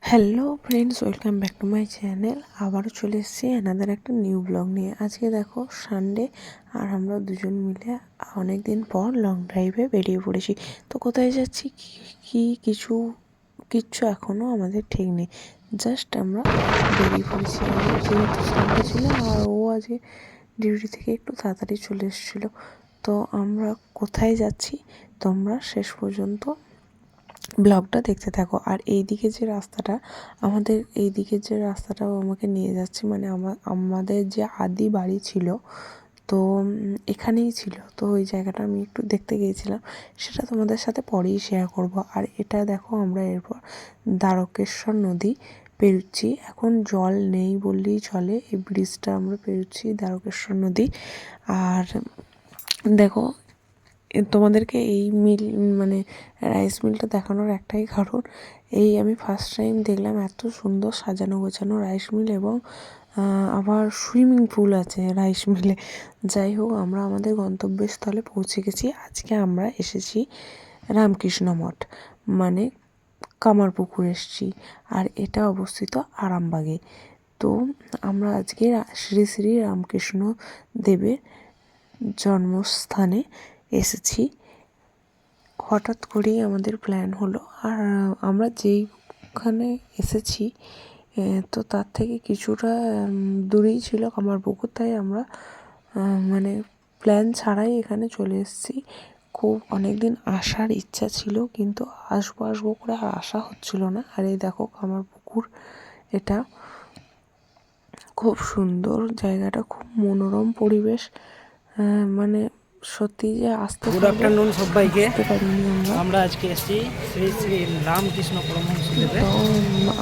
Hello friends welcome back to my channel আবারও চলে এসেছি এনাদের একটা নিউ ব্লগ নিয়ে। আজকে দেখো সানডে আর আমরা দুজন মিলে অনেক দিন পর লং ড্রাইভে বেরিয়ে পড়েছি। তো কোথায় যাচ্ছি? কি- কি কিছু, কিচ্ছু এখনও আমাদের ঠিক নেই। জাস্ট আমরা বেরিয়ে পড়েছি। যেহেতু সানডে ছিল আর ও আজকে ডিউটি থেকে একটু তাড়াতাড়ি চলে এসেছিল। তো আমরা কোথায় যাচ্ছি? তোমরা শেষ পর্যন্ত ব্লগটা দেখতে থাকো। আর এই দিকে যে রাস্তাটা, আমাদের এইদিকে যে রাস্তাটা আমাকে নিয়ে যাচ্ছে মানে আমা- আমাদের যে আদি বাড়ি ছিল, তো এখানেই ছিল। তো ওই জায়গাটা আমি একটু দেখতে গিয়েছিলাম। সেটা তোমাদের সাথে পরেই শেয়ার করব। আর এটা দেখো, আমরা এরপর দ্বারকেশ্বর নদী পেরুচ্ছি। এখন জল নেই বললেই চলে। এই ব্রিজটা আমরা পেরুচ্ছি, দ্বারকেশ্বর নদী। আর দেখো তোমাদেরকে এই মিল মানে রাইস মিলটা দেখানোর একটাই কারণ, এই আমি ফার্স্ট টাইম দেখলাম এত সুন্দর সাজানো গোছানো রাইস মিল এবং আবার সুইমিং পুল আছে রাইস মিলে যাই হোক, আমরা আমাদের গন্তব্যস্থলে পৌঁছে গেছি। আজকে আমরা এসেছি রামকৃষ্ণ মঠ মানে কামারপুকুর এসেছি, আর এটা অবস্থিত আরামবাগে। তো আমরা আজকে শ্রী শ্রী রামকৃষ্ণ দেবের জন্মস্থানে এসেছি। হঠাৎ করেই আমাদের প্ল্যান হলো। আর আমরা যেইখানে এসেছি তো তার থেকে কিছুটা দূরেই ছিল কামারপুকুর তাই আমরা মানে প্ল্যান ছাড়াই এখানে চলে এসেছি। খুব অনেক দিন আসার ইচ্ছা ছিল, কিন্তু আসব আসব করে আর আসা হচ্ছিল না। আর এই দেখো আমার পুকুর, এটা খুব সুন্দর জায়গাটা, খুব মনোরম পরিবেশ। মানে সত্যি যে আসতে গুড আফটারনুন সবাইকে। আমরা। আজকে এসেছি শ্রী শ্রী রামকৃষ্ণ পরমহংস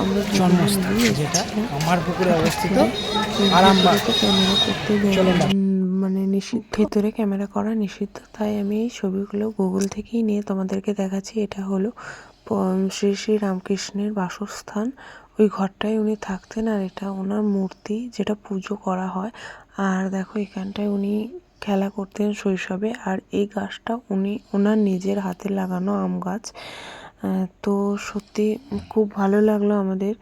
আমরা জন্মস্থান যেটা আমার পুকুরে অবস্থিত আরামবাগ। মানে নিষিদ্ধ ভেতরে ক্যামেরা করা নিষিদ্ধ তাই আমি এই ছবিগুলো গুগল থেকেই নিয়ে তোমাদেরকে দেখাচ্ছি। এটা হলো শ্রী শ্রী রামকৃষ্ণের বাসস্থান। ওই ঘরটায় উনি থাকতেন আর এটা ওনার মূর্তি যেটা পুজো করা হয়। আর দেখো এখানটায় উনি খেলা করতেন শৈশবে। আর এই গাছটা উনি ওনার নিজের হাতে লাগানো আম গাছ। তো সত্যি খুব ভালো লাগল আমাদের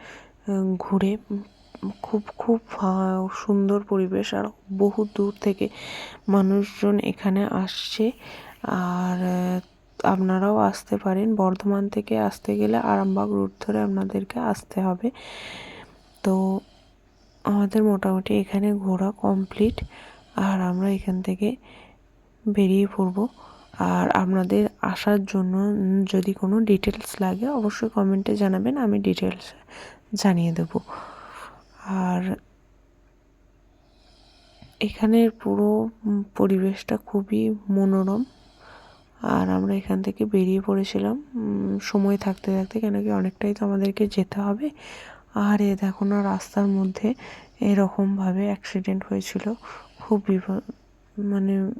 ঘুরে। খুব খুব সুন্দর পরিবেশ। আর বহু দূর থেকে মানুষজন এখানে আসছে। আর আপনারাও আসতে পারেন। বর্ধমান থেকে আসতে গেলে আরামবাগ রুট ধরে আপনাদেরকে আসতে হবে। তো আমাদের মোটামুটি এখানে ঘোরা কমপ্লিট। আর আমরা এখান থেকে বেরিয়ে পড়ব। আর আপনাদের আসার জন্য যদি কোনো ডিটেলস লাগে, অবশ্যই কমেন্টে জানাবেন, আমি ডিটেলস জানিয়ে দেব। আর এখানের পুরো পরিবেশটা খুবই মনোরম। আর আমরা এখান থেকে বেরিয়ে পড়েছিলাম। সময় থাকতে থাকতে, কেন কি অনেকটাই তো আমাদেরকে যেতে হবে। আর এ দেখো না, রাস্তার মধ্যে এরকমভাবে অ্যাক্সিডেন্ট হয়েছিল। খুব বিপদ মানে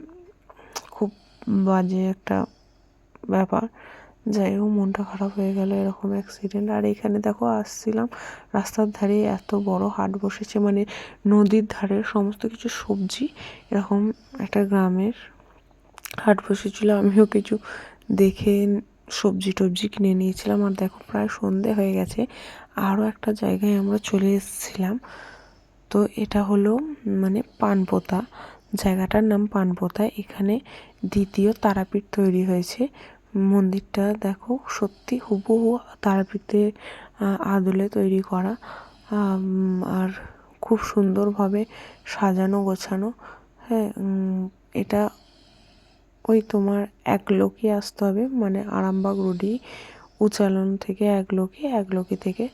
খুব বাজে একটা ব্যাপার। যাই হোক, মনটা খারাপ হয়ে গেল, এরকম অ্যাক্সিডেন্ট আর এখানে দেখো, আসছিলাম রাস্তার ধারে, এত বড় হাট বসেছে মানে নদীর ধারে, সমস্ত কিছু সবজি, এরকম একটা গ্রামের হাট বসেছিল। আমিও কিছু দেখে সবজি টবজি কিনে নিয়েছিলাম। আর দেখো, প্রায় সন্ধে হয়ে গেছে। আরও একটা জায়গায় আমরা চলে এসেছিলাম। তো এটা হলো মানে পানপোতা। জায়গাটার নাম পানপোতা। এখানে দ্বিতীয় তারাপীঠ তৈরি হয়েছে। মন্দিরটা দেখো, সত্যি হুবহু তারাপীঠের আদলে তৈরি করা। আর খুব সুন্দরভাবে সাজানো, গোছানো। হ্যাঁ এটা ওই তোমার এক লোকই আসতে হবে মানে আরামবাগ রোডই। উচালন থেকে এক লোকে, এক লোকি থেকে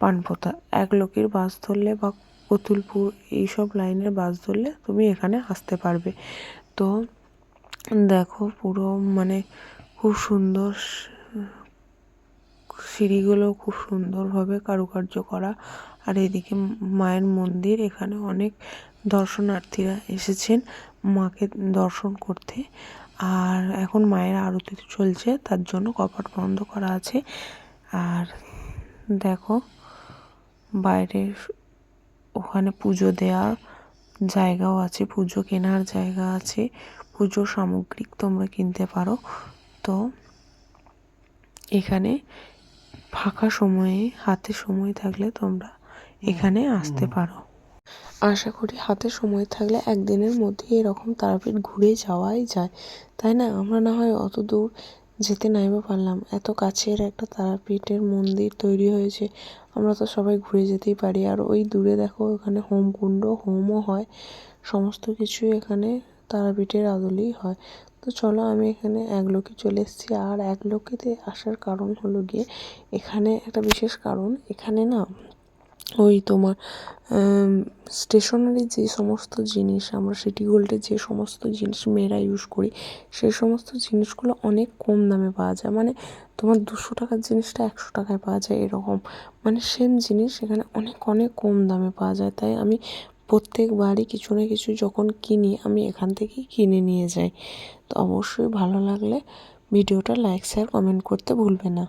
পানপোতা। এক লোকের বাস ধরলে বা কতুলপুর এইসব লাইনের বাস ধরলে তুমি এখানে আসতে পারবে। তো দেখো পুরো মানে খুব সুন্দর সিঁড়িগুলো খুব সুন্দরভাবে কারুকার্য করা। আর এদিকে মায়ের মন্দির, এখানে অনেক দর্শনার্থীরা এসেছেন মাকে দর্শন করতে। আর এখন মায়ের আরতি চলছে, তার জন্য কপাট বন্ধ করা আছে। আর দেখো বাইরে ওখানে পুজো দেওয়ার জায়গাও আছে পুজো কেনার জায়গা আছে পুজো সামগ্রিক তোমরা কিনতে পারো। তো এখানে ফাঁকা সময়ে হাতে সময় থাকলে তোমরা এখানে আসতে পারো। আশা করি হাতে সময় থাকলে একদিনের মধ্যে এরকম তারাপীঠ ঘুরে যাওয়াই যায়। তাই না? আমরা না হয় অত দূর যেতে নাইবা পারলাম। এত কাছের একটা তারাপীঠের মন্দির তৈরি হয়েছে। আমরা তো সবাই ঘুরে যেতেই পারি। আর ওই দূরে দেখো, ওখানে হোমকুণ্ড হোমও হয়। সমস্ত কিছুই এখানে তারাপীঠের আদলেই হয়। তো চলো, আমি এখানে এক লোকে চলে এসেছি। আর এক লোকেতে আসার কারণ হলো গিয়ে, এখানে একটা বিশেষ কারণ। এখানে না ওই তোমার স্টেশনারি যে সমস্ত জিনিস, আমরা সিটি গোল্ডে যে সমস্ত জিনিস মেয়েরা ইউজ করি, সেই সমস্ত জিনিসগুলো অনেক কম দামে পাওয়া যায়। মানে তোমার দুশো টাকার জিনিসটা একশো টাকায় পাওয়া যায় এরকম। মানে সেম জিনিস এখানে অনেক অনেক কম দামে পাওয়া যায়। তাই আমি প্রত্যেকবারই কিছু না কিছু যখন কিনি, আমি এখান থেকেই কিনে নিয়ে যাই। তো অবশ্যই ভালো লাগলে ভিডিওটা লাইক শেয়ার কমেন্ট করতে ভুলবে না।